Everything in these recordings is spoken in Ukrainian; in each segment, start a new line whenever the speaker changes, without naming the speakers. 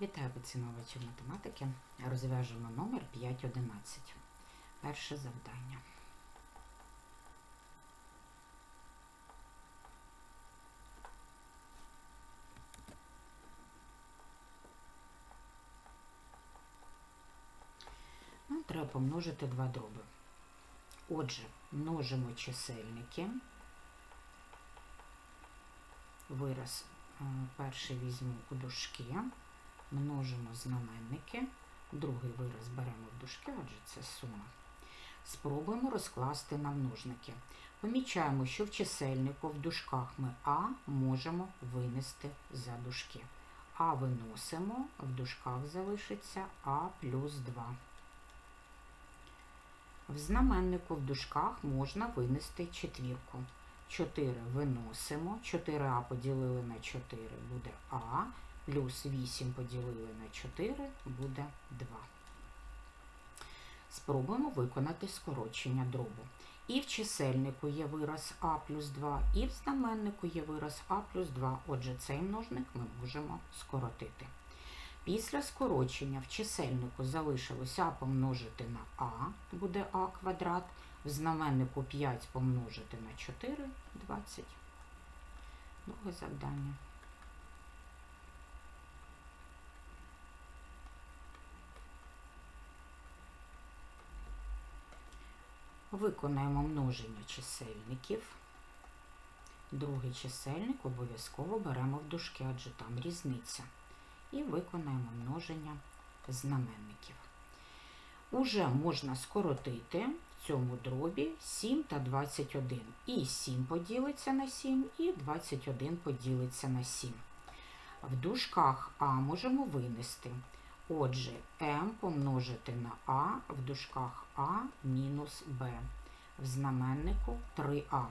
Вітаю поціновувачів математики. Розв'яжемо номер 5.11. Перше завдання. Нам треба помножити два дроби. Отже, множимо чисельники. Вираз е, перший візьму у дужки множимо знаменники, другий вираз беремо в дужки, адже це сума. Спробуємо розкласти на множники. Помічаємо, що в чисельнику в дужках ми А можемо винести за дужки. А виносимо, в дужках залишиться А плюс 2. В знаменнику в дужках можна винести четвірку. 4 виносимо, 4а поділили на 4 буде А, плюс 8 поділили на 4 буде 2. Спробуємо виконати скорочення дробу. І в чисельнику є вираз А плюс 2, і в знаменнику є вираз А плюс 2. Отже, цей множник ми можемо скоротити. Після скорочення в чисельнику залишилося А помножити на А, буде А квадрат. В знаменнику 5 помножити на 4 20. Друге завдання. Виконаємо множення чисельників. Другий чисельник обов'язково беремо в дужки, адже там різниця. І виконаємо множення знаменників. Уже можна скоротити в цьому дробі 7 та 21. І 7 поділиться на 7, і 21 поділиться на 7. В дужках А можемо винести. Отже, m помножити на А в дужках А мінус Б. В знаменнику 3А.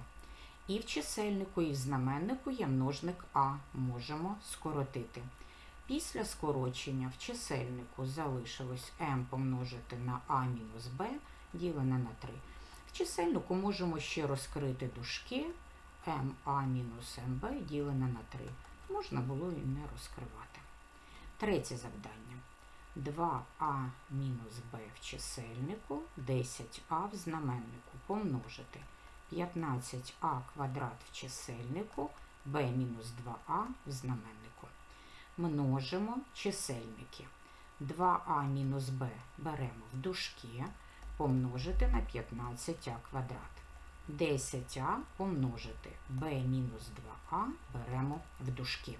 І в чисельнику, і в знаменнику є множник А. Можемо скоротити. Після скорочення в чисельнику залишилось m помножити на А мінус Б ділене на 3. В чисельнику можемо ще розкрити дужки МА мінус МБ ділене на 3. Можна було і не розкривати. Третє завдання. 2а мінус b в чисельнику, 10а в знаменнику помножити 15а квадрат в чисельнику, b мінус 2а в знаменнику. Множимо чисельники. 2а мінус b беремо в дужки, помножити на 15а квадрат. 10а помножити b мінус 2а беремо в дужки.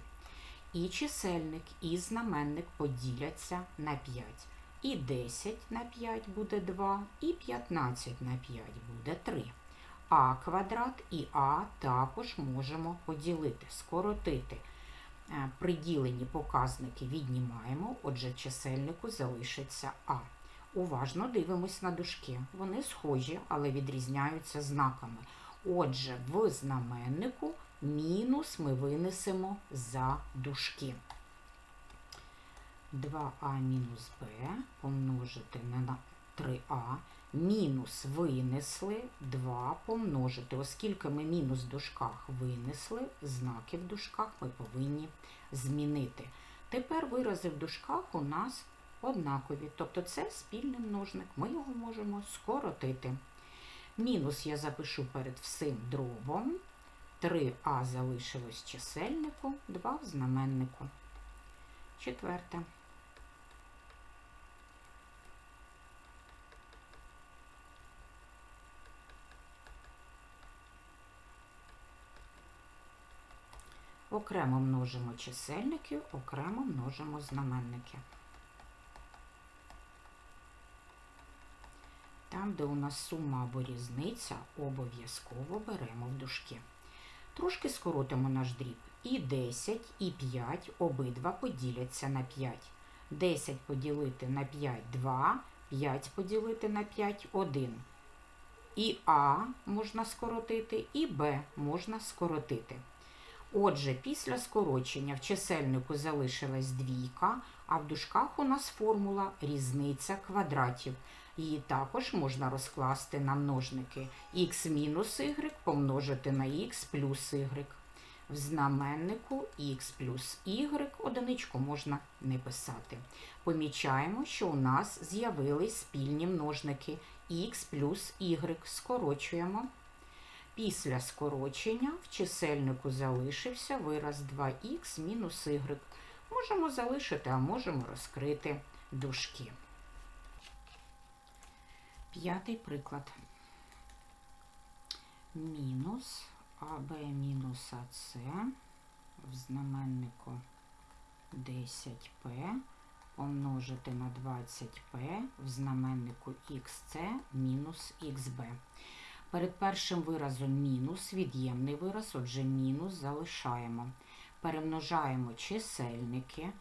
І чисельник, і знаменник поділяться на 5. І 10 на 5 буде 2, і 15 на 5 буде 3. А квадрат і А також можемо поділити, скоротити. Е, Приділені показники віднімаємо, отже, чисельнику залишиться А. Уважно дивимось на дужки. Вони схожі, але відрізняються знаками. Отже, в знаменнику мінус ми винесемо за дужки. 2а мінус b помножити на 3а. Мінус винесли 2 помножити. Оскільки ми мінус в дужках винесли, знаки в дужках ми повинні змінити. Тепер вирази в дужках у нас однакові, тобто це спільний множник, ми його можемо скоротити. Мінус я запишу перед всім дробом. 3а залишилось чисельнику, 2 в знаменнику. Четверте. Окремо множимо чисельники, окремо множимо знаменники. Там, де у нас сума або різниця, обов'язково беремо в дужки. Трошки скоротимо наш дріб. І 10, і 5 обидва поділяться на 5. 10 поділити на 5 2, 5 поділити на 5 1. І А можна скоротити, і Б можна скоротити. Отже, після скорочення в чисельнику залишилась двійка, а в дужках у нас формула різниця квадратів. Її також можна розкласти на множники х мінус y помножити на х плюс y. В знаменнику х плюс y одиничку можна не писати. Помічаємо, що у нас з'явились спільні множники х плюс y. Скорочуємо. Після скорочення в чисельнику залишився вираз 2х мінус y. Можемо залишити, а можемо розкрити дужки. П'ятий приклад. Мінус АБ мінус АС в знаменнику 10П помножити на 20П в знаменнику XC мінус XB. Перед першим виразом мінус, від'ємний вираз, отже, мінус залишаємо. Перемножаємо чисельники.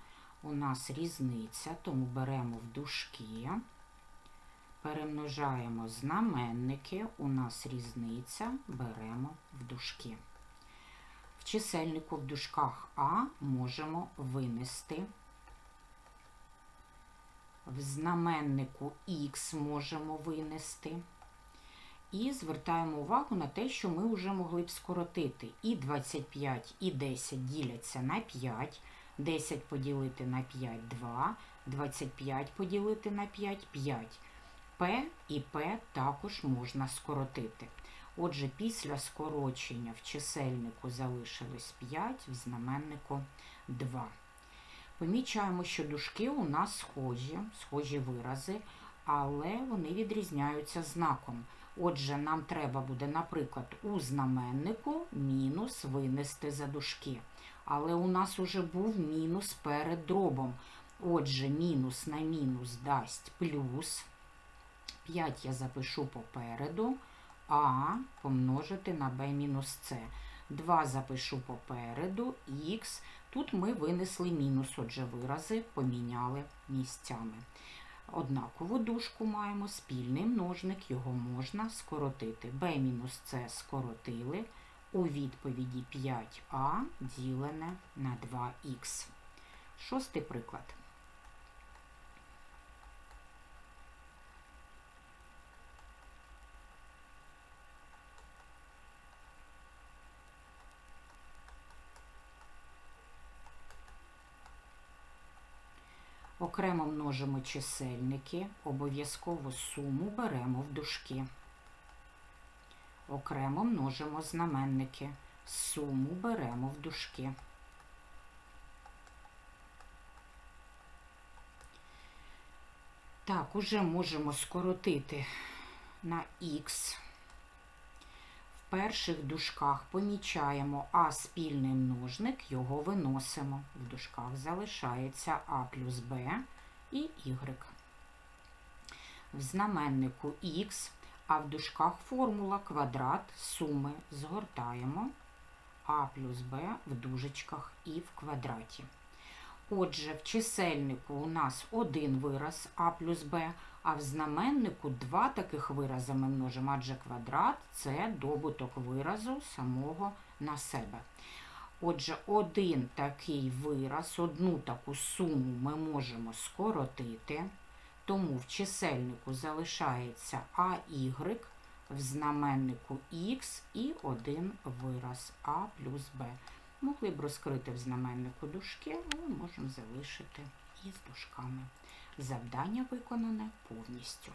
У нас різниця, тому беремо в дужки. Перемножаємо знаменники, у нас різниця, беремо в дужки. В чисельнику в дужках А можемо винести. В знаменнику Х можемо винести. І звертаємо увагу на те, що ми вже могли б скоротити. І 25, і 10 діляться на 5. 10 поділити на 5 2, 25 поділити на 5 5. П і П також можна скоротити. Отже, після скорочення в чисельнику залишилось 5, в знаменнику 2. Помічаємо, що дужки у нас схожі, схожі вирази, але вони відрізняються знаком. Отже, нам треба буде, наприклад, у знаменнику мінус винести за дужки. Але у нас уже був мінус перед дробом. Отже, мінус на мінус дасть плюс. 5 я запишу попереду, а помножити на b мінус c. 2 запишу попереду, х. Тут ми винесли мінус, отже, вирази поміняли місцями. Однакову дужку маємо, спільний множник, його можна скоротити. b мінус c скоротили. У відповіді 5а ділене на 2х. Шостий приклад. Окремо множимо чисельники, обов'язково суму беремо в дужки. Окремо множимо знаменники, суму беремо в дужки. Так, уже можемо скоротити на х. Перших дужках помічаємо А спільний множник, його виносимо. В дужках залишається А плюс Б і Y. В знаменнику х, а в дужках формула квадрат суми згортаємо А плюс Б в дужечках і в квадраті. Отже, в чисельнику у нас один вираз А плюс Б, а в знаменнику два таких вирази ми множимо, адже квадрат це добуток виразу самого на себе. Отже, один такий вираз, одну таку суму ми можемо скоротити, тому в чисельнику залишається АY, в знаменнику Х і один вираз А плюс Б. Могли б розкрити в знаменнику дужки, але можемо залишити із дужками. Завдання виконане повністю.